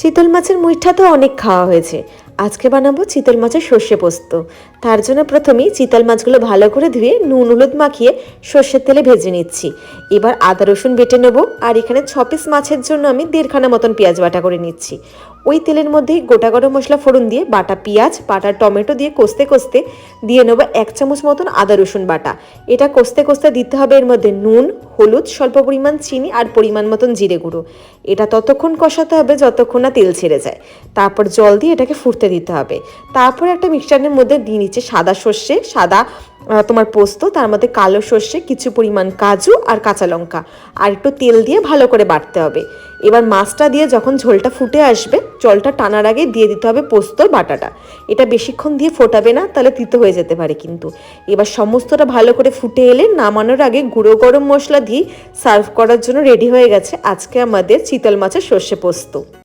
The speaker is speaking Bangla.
চিতল মাছের মুইঠা তো অনেক খাওয়া হয়েছে। আজকে বানাবো চিতল মাছের সর্ষে পোস্ত। তার জন্য প্রথমেই চিতল মাছগুলো ভালো করে ধুয়ে নুন, হলুদ মাখিয়ে সর্ষের তেলে ভেজে নিচ্ছি। এবার আদা, রসুন বেটে নেব আর এখানে ছ পিস মাছের জন্য আমি দেড়খানা মতন পেঁয়াজ বাটা করে নিচ্ছি। ওই তেলের মধ্যেই গোটা গরম মশলা ফোড়ন দিয়ে বাটা পেঁয়াজ, বাটা টমেটো দিয়ে কষতে কষতে দিয়ে নেব এক চামচ মতন আদা, রসুন বাটা। এটা কষতে কষতে দিতে হবে এর মধ্যে নুন হলুদ, স্বল্প পরিমাণ চিনি আর পরিমাণ মতন জিরে গুঁড়ো। এটা ততক্ষণ কষাতে হবে যতক্ষণ না তেল ছেড়ে যায়। তারপর জল দিয়ে এটাকে ফুটতে দিতে হবে। তারপর একটা মিক্সচারের মধ্যে দিয়ে নিচ্ছে সাদা সর্ষে, সাদা তোমার পোস্ত, তার মধ্যে কালো সর্ষে, কিছু পরিমাণ কাজু আর কাঁচা লঙ্কা। আর একটু তেল দিয়ে ভালো করে বাটতে হবে। এবার মাছটা দিয়ে যখন ঝোলটা ফুটে আসবে, জলটা টানার আগে দিয়ে দিতে হবে পোস্তর বাটাটা। এটা বেশিক্ষণ দিয়ে ফোটাবে না, তাহলে তিতো হয়ে যেতে পারে কিন্তু। এবার সমস্তটা ভালো করে ফুটে এলে নামানোর আগে গুঁড়ো গরম মশলা দিয়ে সার্ভ করার জন্য রেডি হয়ে গেছে আজকে আমাদের চিতল মাছের সর্ষে পোস্ত।